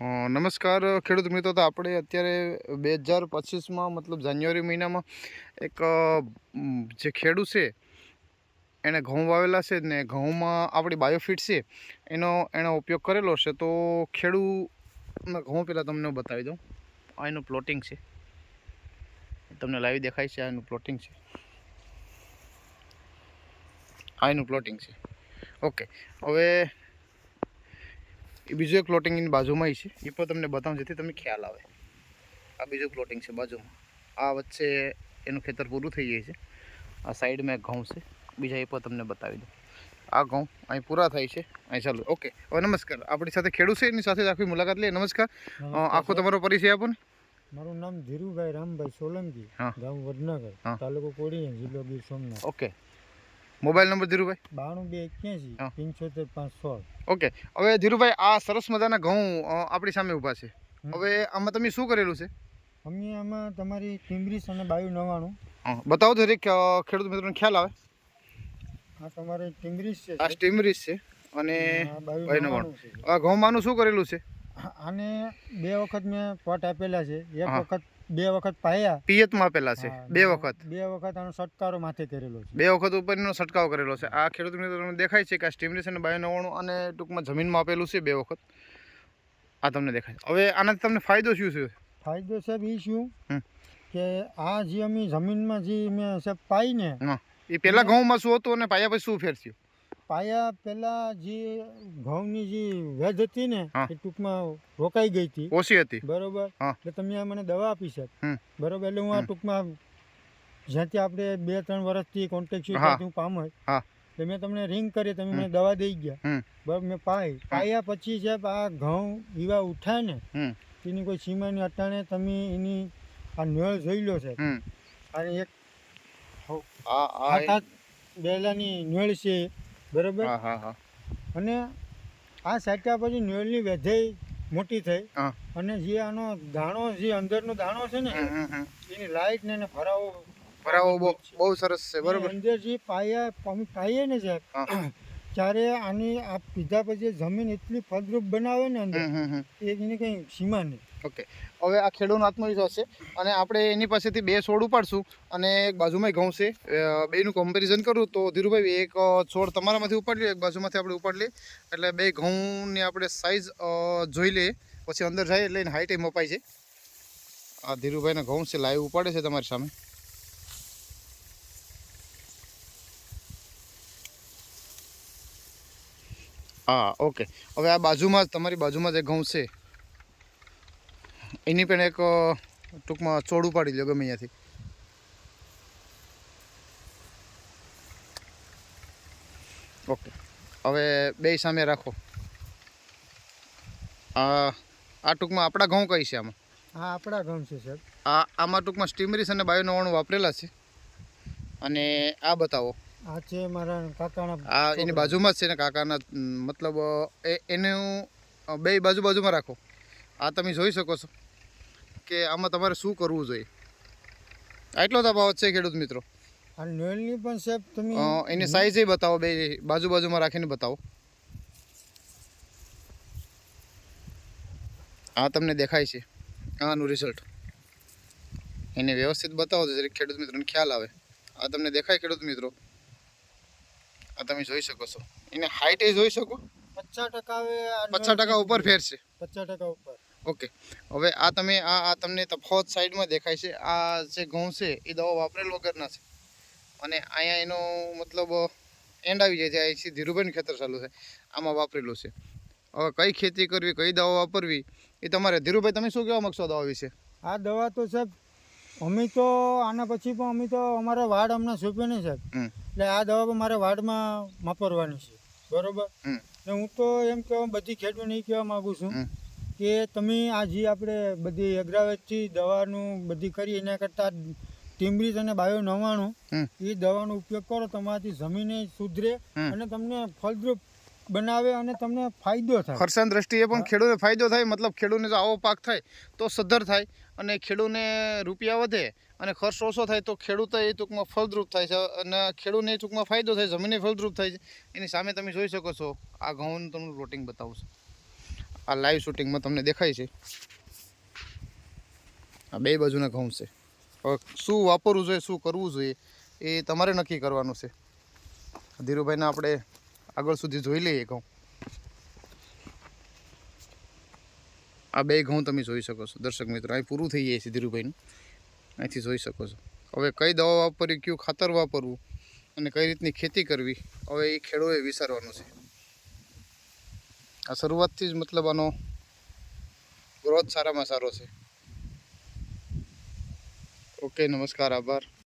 નમસ્કાર, ખેડૂત મિત્રો. તો આપણે અત્યારે બે હજાર પચીસમાં, મતલબ જાન્યુઆરી મહિનામાં એક જે ખેડૂત છે એણે ઘઉં વાવેલા છે ને ઘઉંમાં આપણી બાયોફિટ છે, એનો એનો ઉપયોગ કરેલો છે. તો ખેડૂતના ઘઉં પહેલાં તમને બતાવી દઉં. આ એનું પ્લોટિંગ છે. તમને લાવી દેખાય છે આ એનું પ્લોટિંગ છે. આ એનું પ્લોટિંગ છે. ઓકે. હવે એ બીજું એક પ્લોટિંગ એની બાજુમાં છે. એ પણ તમને બતાવું જેથી તમને ખ્યાલ આવે. આ બીજું પ્લોટિંગ છે બાજુમાં. આ વચ્ચે એનું ખેતર પૂરું થઈ જાય છે. આ સાઈડમાં એક ઘઉં છે. બીજા એ પણ તમને બતાવી દઉં. આ ઘઉં અહીં પૂરા થાય છે. અહીં ચાલુ ઓકે. હવે નમસ્કાર. આપણી સાથે ખેડૂત છે. એની સાથે આખી મુલાકાત લઈએ. નમસ્કાર. આખો તમારો પરિચય આપો ને. મારું નામ ધીરુભાઈ રામભાઈ સોલંકી. ગામ વડનગર. તાલુકો કોડી જિલ્લો Gir Somnath. Okay. Mobile number Dhirubhai? બાણું બે એક્યાસી. પંચોતેર પાંચ સોળ. ઓકે. હવે ધીરુભાઈ આ સરસ મજાના ઘઉં આપણી સામે ઊભા છે. હવે આમાં તમે શું કરેલું છે? અમે આમાં તમારી ટીમરીસ અને બાયું નવાણું. બતાવો તો દરેક ખેડૂત મિત્રોને ખ્યાલ આવે. આ તમારી ટીમરીસ છે આ ટીમરીસ છે અને બાયું નવાણું. છે. આ ઘઉંમાંનું શું કરેલું છે? આને બે વખત મેં પોટ આપેલા છે. એક વખત બે વખત પાયા. પિયત આપેલા છે. બે વખત. બે વખત આનો છટકારો માથે કરેલો છે. બે વખત ઉપરનો સટકાવ કરેલો છે. આ ખેડૂત તમને દેખાય છે કે આ સ્ટીમરીસ અને બાયો નવ્વાણું અને ટૂંકમાં જમીનમાં આપેલું છે બે વખત. આ તમને દેખાય છે. હવે આનાથી તમને ફાયદો શું છે ફાયદો સાહેબ એ શું કે આ જે અમે જમીનમાં જે મેં સાહેબ પાઈ ને એ પહેલાં ઘઉંમાં શું હતું અને પાયા પછી શું ફેર થયું? પાયા પેલા જે ઘઉંની જે વેજ હતી ને એ ટૂંકમાં રોકાઈ ગઈ હતી. ઓછી હતી. બરોબર? એટલે તમે આ મને દવા આપી છે બરોબર? એટલે હું આ ટૂંકમાં જ્યાંથી આપણે બે ત્રણ વર્ષથી કોન્ટેક્ટ છું હા. પામ હોય. હા. એટલે મેં તમને રિંગ કરી તમે. મને દવા દઈ ગયા. બરાબર? મેં પાઈ. પાયા પછી છે આ ઘઉં એવા ઉઠાય ને. એની કોઈ સીમાની અટાણે તમે એની આ નળ જોઈ લો છે અને એક બેલાની નળ છે બરોબર? હા હા હા. અને આ સાટ્યા પછી નેળની વેધેય મોટી થઈ અને જે આનો દાણો જે અંદરનો દાણો છે ને. એની લાઈટ ને ફરાવો ફરાવો બહુ બહુ સરસ છે બરાબર. અંદર જે પાયા પાઈએ ને સાહેબ ત્યારે આની આ પીધા પછી જમીન એટલી ફળદ્રુપ બનાવે ને અંદર એની કંઈ સીમા નહીં. ઓકે. હવે આ ખેડૂતનો આત્મવિશ્વાસ છે અને આપણે એની પાસેથી બે છોડ ઉપાડશું અને એક બાજુમાં ઘઉં છે. બેનું કમ્પેરિઝન કરું તો ધીરુભાઈ, એક છોડ તમારામાંથી ઉપાડી લઈએ એક બાજુમાંથી આપણે ઉપાડી લઈએ એટલે બે ઘઉંની આપણે સાઈઝ જોઈ લઈએ. પછી અંદર જાય એટલે એની હાઈટ મપાય છે. આ ધીરુભાઈના ઘઉં છે, લાઈવ ઉપાડે છે તમારી સામે. હા, ઓકે. હવે આ બાજુમાં જ, તમારી બાજુમાં જે ઘઉં છે. એની પણ એક ટૂંકમાં ચોડ ઉપાડી લો ગમે અહીંયાથી ઓકે. હવે બે સામે રાખો. આ આ ટૂંકમાં આપણા ઘઉં કઈ છે આમાં? હા આપણા ઘઉં છે સાહેબ. આ આમાં ટૂંકમાં સ્ટીમરીસ અને બાયો નવાણું વાપરેલા છે. અને આ બતાવો. આ છે મારા કાકાના આ એની બાજુમાં જ છે ને કાકાના મતલબ એનું અ, બે બાજુ બાજુમાં રાખો. આ તમે જોઈ શકો છો કે આમાં તમારે શું કરવું જોઈએ. આટલો તફાવત છે ખેડૂત મિત્રો. પણ સાહેબ તમે એની સાઈઝ બતાવો બે બાજુ બાજુમાં રાખીને બતાવો. આ તમને દેખાય છે આનું રિઝલ્ટ એને વ્યવસ્થિત બતાવો તો જરીક ખેડૂત મિત્રોને ખ્યાલ આવે. આ તમને દેખાય ખેડૂત મિત્રો. આ તમે જોઈ શકો છો. એને હાઈટ એ જોઈ શકો. પચાસ ટકા પચાસ ટકા ઉપર ફેર છે પચાસ ટકા ઉપર. ઓકે. હવે આ તમે આ આ તમને તફાવત સાઈડમાં દેખાય છે. આ જે ઘઉં છે એ દવા વાપરેલ વગરના છે. અને અહીંયા એનો મતલબ એન્ડ આવી જાય છે. અહીંથી ધીરુભાઈનું ખેતર ચાલુ છે. આમાં વાપરેલું છે. હવે કઈ ખેતી કરવી કઈ દવા વાપરવી એ તમારે ધીરુભાઈ તમે શું કહેવા માગશો દવા વિશે? આ દવા તો સાહેબ અમે તો આના પછી પણ અમે તો અમારા વાડ હમણાં સોંપ્યો નહીં સાહેબ. એટલે આ દવા પણ મારે વાડમાં વાપરવાની છે. બરોબર? ને હું તો એમ કહેવા બધી ખેડૂત એ કહેવા માગું છું. કે તમે આ જે આપણે બધી એગ્રાવેટથી દવાનું બધી કરી એના કરતાં ટીમરીજ અને બાયો નવાણું એ દવાનો ઉપયોગ કરો તમારાથી જમીને સુધરે અને તમને ફળદ્રુપ બનાવે અને તમને ફાયદો થાય. ખર્ચાની દ્રષ્ટિએ પણ ખેડૂતને ફાયદો થાય મતલબ ખેડૂતને જો આવો પાક થાય તો સદ્ધર થાય અને ખેડૂતને રૂપિયા વધે અને ખર્ચ ઓછો થાય તો ખેડૂત એ ટૂંકમાં ફળદ્રુપ થાય છે અને ખેડૂતને ટૂંકમાં ફાયદો થાય જમીને ફળદ્રુપ થાય છે. એની સામે તમે જોઈ શકો છો આ ઘઉંનું તમને રોટિંગ બતાવું છું. આ લાઈવ શૂટિંગમાં તમને દેખાય છે. આ બે બાજુના ઘઉં છે. શું વાપરવું જોઈએ, શું કરવું જોઈએ, એ તમારે નક્કી કરવાનું છે. ધીરુભાઈને આપણે આગળ સુધી જોઈ લઈએ ઘઉં. આ બે ઘઉં તમે જોઈ શકો છો. દર્શક મિત્રો, અહીં પૂરું થઈ જાય છે ધીરુભાઈનું. અહીંથી જોઈ શકો છો. હવે કઈ દવા વાપરવી કયું ખાતર વાપરવું અને કઈ રીતની ખેતી કરવી, હવે એ ખેડૂએ વિચારવાનું છે. આ શરૂઆતથી જ મતલબ આનો ગ્રોથ સારામાં સારો છે. ઓકે નમસ્કાર આભાર.